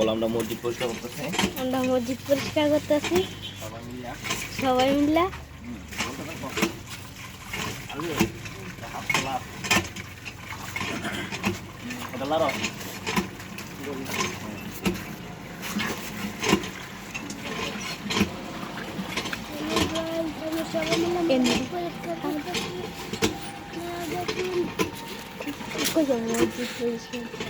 বল আমরা মসজিদ পরিষ্কার করতেছি। আমরা মসজিদ পরিষ্কার করতেছি। সবাই মিলিয়া সবাই মিলে। মসজিদ পরিষ্কার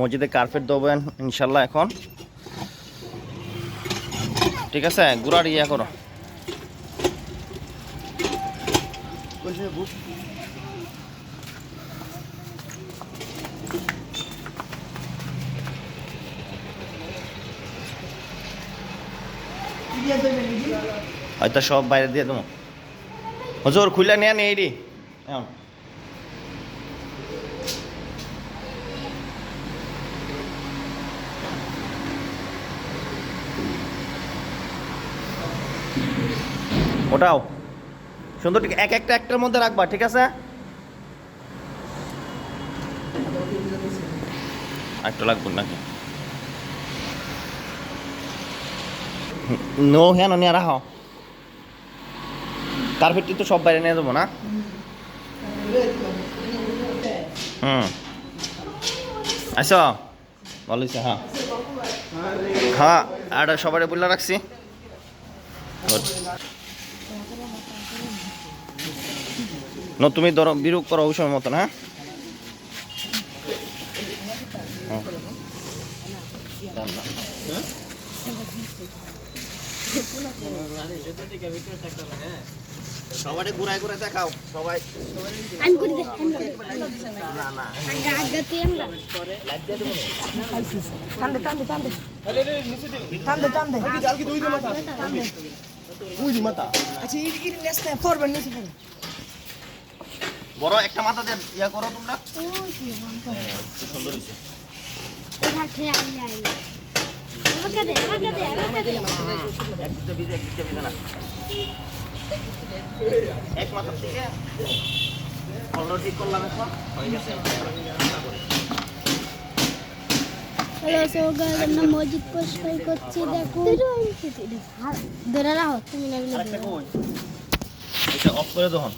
মসজিদে কার্পেট দেবেন ইনশাল্লাহ এখন। ঠিক আছে? গুড়ার ইয়া করো। হয়তো সব বাইরে দিয়ে দেবো। হজুর খুলে নিয়ে নেই ওটাও। সুন্দর, ঠিক এক একটা একটার মধ্যে রাখবা, ঠিক আছে? একটা লাগবে নাকি? নো হ্যাঁ নিয়ে রাখো। কার্পেটটি তো সব বাইরে নিয়ে দেবো না? হুম। আস ভালো হ্যাঁ। হ্যাঁ আর সবাই বললে রাখছি. ন তুমি ধরো বিরূপ করো ওই সময় মতন হ্যাঁ হ্যাঁ। সবাই ঘুরাই ঘুরাই দেখাও সবাই দে টানদে টানদে আচ্ছা ইট ইট নেসনে ফরবেন নিচে ফরবেন বড় একটা মাথা দিয়ে ইয়া করো তোমরা। সুন্দর হয়েছে। এটা খেয়ে আই আই। আমাকে দে আমাকে দে আমাকে দে। এক দিকটা ভিজে এক দিকটা ভিজে না। এক মাথা থেকে। কলর ঠিক করলাম এখন হয়ে গেছে। হ্যালো সো গাইস আমরা মসজিদ পরিষ্কার করছি দেখো। ধরে রাখো তুমি না আরেকটা কই? এটা অফ করে দহন